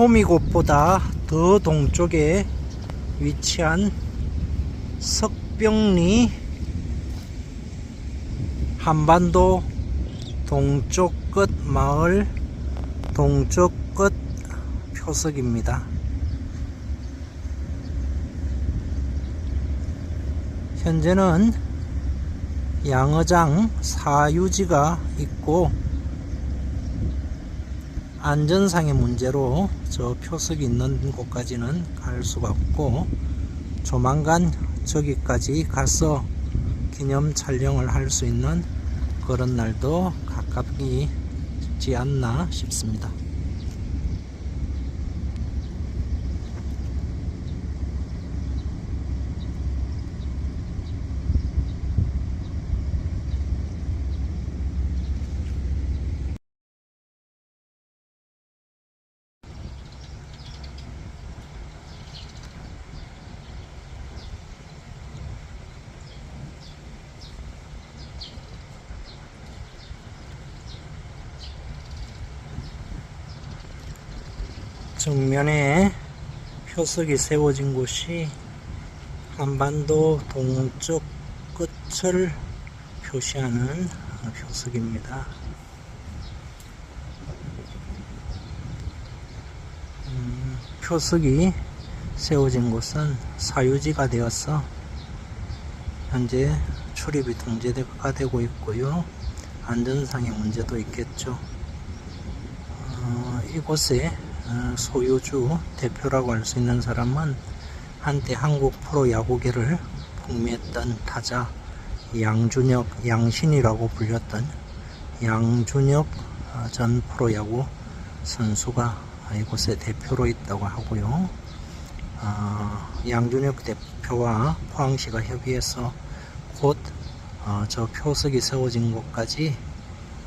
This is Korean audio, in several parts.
호미곶보다 더 동쪽에 위치한 석병리 한반도 동쪽 끝 마을 동쪽 끝 표석입니다. 현재는 양어장 사유지가 있고 안전상의 문제로 저 표석이 있는 곳까지는 갈 수가 없고 조만간 저기까지 가서 기념 촬영을 할 수 있는 그런 날도 가깝지 않나 싶습니다. 정면에 표석이 세워진 곳이 한반도 동쪽 끝을 표시하는 표석입니다. 음, 표석이 세워진 곳은 사유지가 되어서 현재 출입이 통제가 되고 있고요. 안전상의 문제도 있겠죠. 어, 이곳에 어, 소유주 대표라고 할 수 있는 사람은 한때 한국 프로야구계를 풍미했던 타자 양준혁 양신이라고 불렸던 양준혁 어, 전 프로야구 선수가 이곳에 대표로 있다고 하고요. 어, 양준혁 대표와 포항시가 협의해서 곧 어, 저 표석이 세워진 곳까지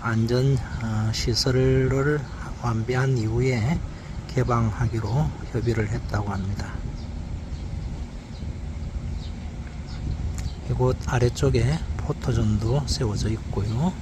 안전 어, 시설을 완비한 이후에 개방하기로 협의를 했다고 합니다. 이곳 아래쪽에 포토존도 세워져 있고요.